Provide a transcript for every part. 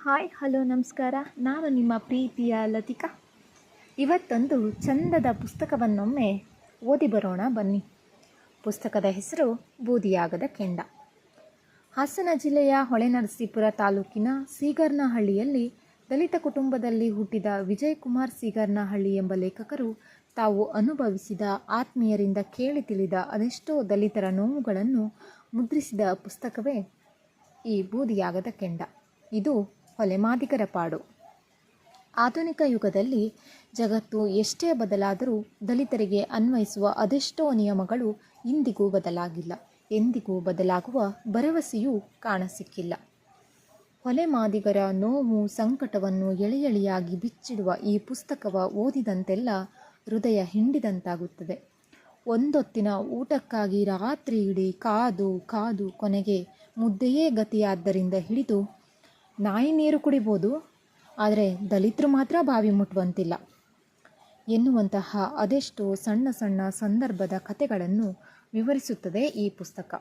Hi, hello, ನಮಸ್ಕಾರ. ನಾನು ನಿಮ್ಮ ಪ್ರೀತಿಯ ಲತಿಕಾ. ಇವತ್ತೊಂದು ಚಂದದ ಪುಸ್ತಕವನ್ನೊಮ್ಮೆ ಓದಿ ಬರೋಣ ಬನ್ನಿ. ಪುಸ್ತಕದ ಹೆಸರು ಬೂದಿಯಾಗದ ಕೆಂಡ. ಹಾಸನ ಜಿಲ್ಲೆಯ ಹೊಳೆನರಸೀಪುರ ತಾಲೂಕಿನ ಸೀಗರ್ನಹಳ್ಳಿಯಲ್ಲಿ ದಲಿತ ಕುಟುಂಬದಲ್ಲಿ ಹುಟ್ಟಿದ ವಿಜಯ್ ಕುಮಾರ್ ಸೀಗರ್ನಹಳ್ಳಿ ಎಂಬ ಲೇಖಕರು ತಾವು ಅನುಭವಿಸಿದ ಆತ್ಮೀಯರಿಂದ ಕೇಳಿ ತಿಳಿದ ಅದೆಷ್ಟೋ ದಲಿತರ ನೋವುಗಳನ್ನು ಮುದ್ರಿಸಿದ ಪುಸ್ತಕವೇ ಈ ಬೂದಿಯಾಗದ ಕೆಂಡ. ಇದು ಹೊಲೆಮಾದಿಗರ ಪಾಡು. ಆಧುನಿಕ ಯುಗದಲ್ಲಿ ಜಗತ್ತು ಎಷ್ಟೇ ಬದಲಾದರೂ ದಲಿತರಿಗೆ ಅನ್ವಯಿಸುವ ಅದೆಷ್ಟೋ ನಿಯಮಗಳು ಇಂದಿಗೂ ಬದಲಾಗಿಲ್ಲ. ಎಂದಿಗೂ ಬದಲಾಗುವ ಭರವಸೆಯೂ ಕಾಣಸಿಕ್ಕಿಲ್ಲ. ಹೊಲೆಮಾದಿಗರ ನೋವು ಸಂಕಟವನ್ನು ಎಳೆಯಳಿಯಾಗಿ ಬಿಚ್ಚಿಡುವ ಈ ಪುಸ್ತಕವ ಓದಿದಂತೆಲ್ಲ ಹೃದಯ ಹಿಂಡಿದಂತಾಗುತ್ತದೆ. ಒಂದೊತ್ತಿನ ಊಟಕ್ಕಾಗಿ ರಾತ್ರಿ ಇಡೀ ಕಾದು ಕಾದು ಕೊನೆಗೆ ಮುದ್ದೆಯೇ ಗತಿಯಾದ್ದರಿಂದ ಹಿಡಿದು ನಾಯಿ ನೀರು ಕುಡಿಬೋದು, ಆದರೆ ದಲಿತರು ಮಾತ್ರ ಬಾವಿ ಮುಟ್ಟುವಂತಿಲ್ಲ. ಎನ್ನುವಂತಹ ಅದೆಷ್ಟೋ ಸಣ್ಣ ಸಣ್ಣ ಸಂದರ್ಭದ ಕಥೆಗಳನ್ನು ವಿವರಿಸುತ್ತದೆ ಈ ಪುಸ್ತಕ.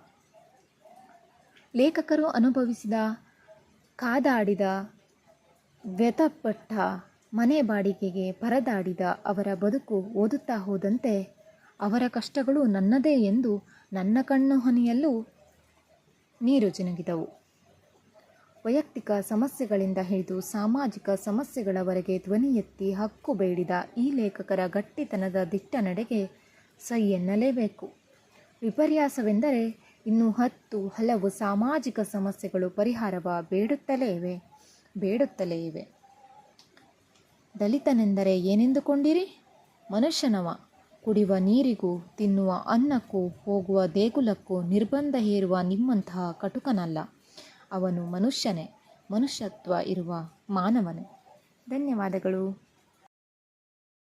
ಲೇಖಕರು ಅನುಭವಿಸಿದ, ಕಾದಾಡಿದ, ವ್ಯಥಪಟ್ಟ ಮನೆ ಬಾಡಿಗೆಗೆ ಪರದಾಡಿದ ಅವರ ಬದುಕು ಓದುತ್ತಾ ಹೋದಂತೆ ಅವರ ಕಷ್ಟಗಳು ನನ್ನದೇ ಎಂದು ನನ್ನ ಕಣ್ಣು ಹೊನೆಯಲ್ಲೂ ನೀರು ಜಿನುಗಿದವು. ವೈಯಕ್ತಿಕ ಸಮಸ್ಯೆಗಳಿಂದ ಹಿಡಿದು ಸಾಮಾಜಿಕ ಸಮಸ್ಯೆಗಳವರೆಗೆ ಧ್ವನಿ ಎತ್ತಿ ಹಕ್ಕು ಬೇಡಿದ ಈ ಲೇಖಕರ ಗಟ್ಟಿತನದ ದಿಟ್ಟ ನಡೆಗೆ ಸೈ ಎನ್ನಲೇಬೇಕು. ವಿಪರ್ಯಾಸವೆಂದರೆ ಇನ್ನು ಹತ್ತು ಹಲವು ಸಾಮಾಜಿಕ ಸಮಸ್ಯೆಗಳು ಪರಿಹಾರವ ಬೇಡುತ್ತಲೇ ಇವೆ ಬೇಡುತ್ತಲೇ ಇವೆ. ದಲಿತನೆಂದರೆ ಏನೆಂದುಕೊಂಡಿರಿ? ಮನುಷ್ಯನವ. ಕುಡಿಯುವ ನೀರಿಗೂ, ತಿನ್ನುವ ಅನ್ನಕ್ಕೂ, ಹೋಗುವ ದೇಗುಲಕ್ಕೂ ನಿರ್ಬಂಧ ಹೇರುವ ನಿಮ್ಮಂತಹ ಕಟುಕನಲ್ಲ. ಅವನು ಮನುಷ್ಯನೇ. ಮನುಷ್ಯತ್ವ ಇರುವ ಮಾನವನೇ. ಧನ್ಯವಾದಗಳು.